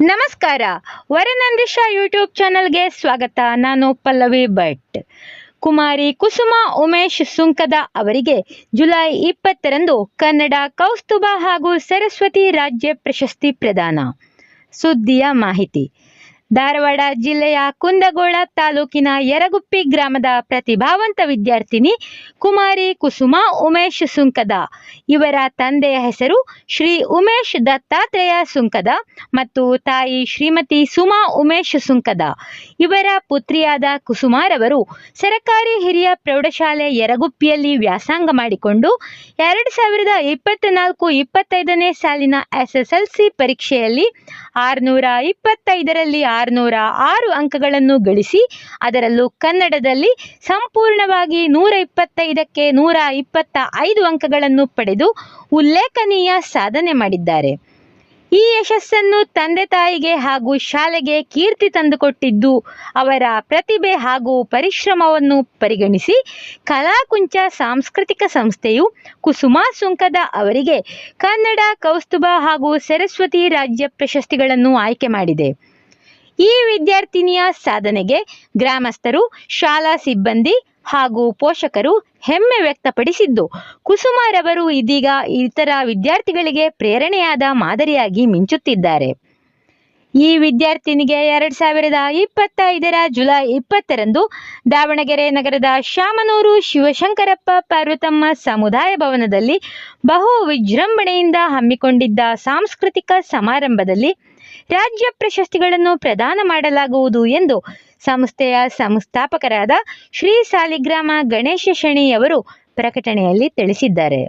ನಮಸ್ಕಾರ. ವರನಂದಿಶಾ ಯೂಟ್ಯೂಬ್ ಚಾನಲ್ಗೆ ಸ್ವಾಗತ. ನಾನು ಪಲ್ಲವಿ ಭಟ್. ಕುಮಾರಿ ಕುಸುಮ ಉಮೇಶ್ ಸುಂಕದ ಅವರಿಗೆ ಜುಲೈ ಇಪ್ಪತ್ತರಂದು ಕನ್ನಡ ಕೌಸ್ತುಭ ಹಾಗೂ ಸರಸ್ವತಿ ರಾಜ್ಯ ಪ್ರಶಸ್ತಿ ಪ್ರದಾನ. ಸುದ್ದಿಯ ಮಾಹಿತಿ. ಧಾರವಾಡ ಜಿಲ್ಲೆಯ ಕುಂದಗೋಳ ತಾಲೂಕಿನ ಯರಗುಪ್ಪಿ ಗ್ರಾಮದ ಪ್ರತಿಭಾವಂತ ವಿದ್ಯಾರ್ಥಿನಿ ಕುಮಾರಿ ಕುಸುಮಾ ಉಮೇಶ್ ಸುಂಕದ. ಇವರ ತಂದೆಯ ಹೆಸರು ಶ್ರೀ ಉಮೇಶ್ ದತ್ತಾತ್ರೇಯ ಸುಂಕದ ಮತ್ತು ತಾಯಿ ಶ್ರೀಮತಿ ಸುಮಾ ಉಮೇಶ್ ಸುಂಕದ. ಇವರ ಪುತ್ರಿಯಾದ ಕುಸುಮಾರವರು ಸರಕಾರಿ ಹಿರಿಯ ಪ್ರೌಢಶಾಲೆ ಯರಗುಪ್ಪಿಯಲ್ಲಿ ವ್ಯಾಸಂಗ ಮಾಡಿಕೊಂಡು ಎರಡು ಸಾವಿರದ ಇಪ್ಪತ್ತ್ನಾಲ್ಕು ಇಪ್ಪತ್ತೈದನೇ ಸಾಲಿನ ಎಸ್ಎಸ್ಎಲ್ಸಿ ಪರೀಕ್ಷೆಯಲ್ಲಿ ಆರುನೂರ ಇಪ್ಪತ್ತೈದರಲ್ಲಿ ಆರುನೂರ ಆರು ಅಂಕಗಳನ್ನು ಗಳಿಸಿ ಅದರಲ್ಲೂ ಕನ್ನಡದಲ್ಲಿ ಸಂಪೂರ್ಣವಾಗಿ ನೂರ ಇಪ್ಪತ್ತೈದಕ್ಕೆ ನೂರ ಇಪ್ಪತ್ತ ಐದು ಅಂಕಗಳನ್ನು ಪಡೆದು ಉಲ್ಲೇಖನೀಯ ಸಾಧನೆ ಮಾಡಿದ್ದಾರೆ. ಈ ಯಶಸ್ಸನ್ನು ತಂದೆ ತಾಯಿಗೆ ಹಾಗೂ ಶಾಲೆಗೆ ಕೀರ್ತಿ ತಂದುಕೊಟ್ಟಿದ್ದು ಅವರ ಪ್ರತಿಭೆ ಹಾಗೂ ಪರಿಶ್ರಮವನ್ನು ಪರಿಗಣಿಸಿ ಕಲಾಕುಂಚ ಸಾಂಸ್ಕೃತಿಕ ಸಂಸ್ಥೆಯು ಕುಸುಮಾ ಸುಂಕದ ಅವರಿಗೆ ಕನ್ನಡ, ಕೌಸ್ತುಭ ಹಾಗೂ ಸರಸ್ವತಿ ರಾಜ್ಯ ಪ್ರಶಸ್ತಿಗಳನ್ನು ಆಯ್ಕೆ ಮಾಡಿದೆ. ಈ ವಿದ್ಯಾರ್ಥಿನಿಯ ಸಾಧನೆಗೆ ಗ್ರಾಮಸ್ಥರು, ಶಾಲಾ ಸಿಬ್ಬಂದಿ ಹಾಗೂ ಪೋಷಕರು ಹೆಮ್ಮೆ ವ್ಯಕ್ತಪಡಿಸಿದ್ದು, ಕುಸುಮಾರವರು ಇದೀಗ ಇತರ ವಿದ್ಯಾರ್ಥಿಗಳಿಗೆ ಪ್ರೇರಣೆಯಾದ ಮಾದರಿಯಾಗಿ ಮಿಂಚುತ್ತಿದ್ದಾರೆ. ಈ ವಿದ್ಯಾರ್ಥಿನಿಗೆ ಎರಡ್ ಸಾವಿರದ ಇಪ್ಪತ್ತೈದರ ಜುಲೈ ಇಪ್ಪತ್ತರಂದು ದಾವಣಗೆರೆ ನಗರದ ಶಾಮನೂರು ಶಿವಶಂಕರಪ್ಪ ಪಾರ್ವತಮ್ಮ ಸಮುದಾಯ ಭವನದಲ್ಲಿ ಬಹು ವಿಜೃಂಭಣೆಯಿಂದ ಹಮ್ಮಿಕೊಂಡಿದ್ದ ಸಾಂಸ್ಕೃತಿಕ ಸಮಾರಂಭದಲ್ಲಿ ರಾಜ್ಯ ಪ್ರಶಸ್ತಿಗಳನ್ನು ಪ್ರದಾನ ಮಾಡಲಾಗುವುದು ಎಂದು ಸಂಸ್ಥೆಯ ಸಂಸ್ಥಾಪಕರಾದ ಶ್ರೀ ಸಾಲಿಗ್ರಾಮ ಗಣೇಶ ಶೆಣಿಯವರು ಪ್ರಕಟಣೆಯಲ್ಲಿ ತಿಳಿಸಿದ್ದಾರೆ.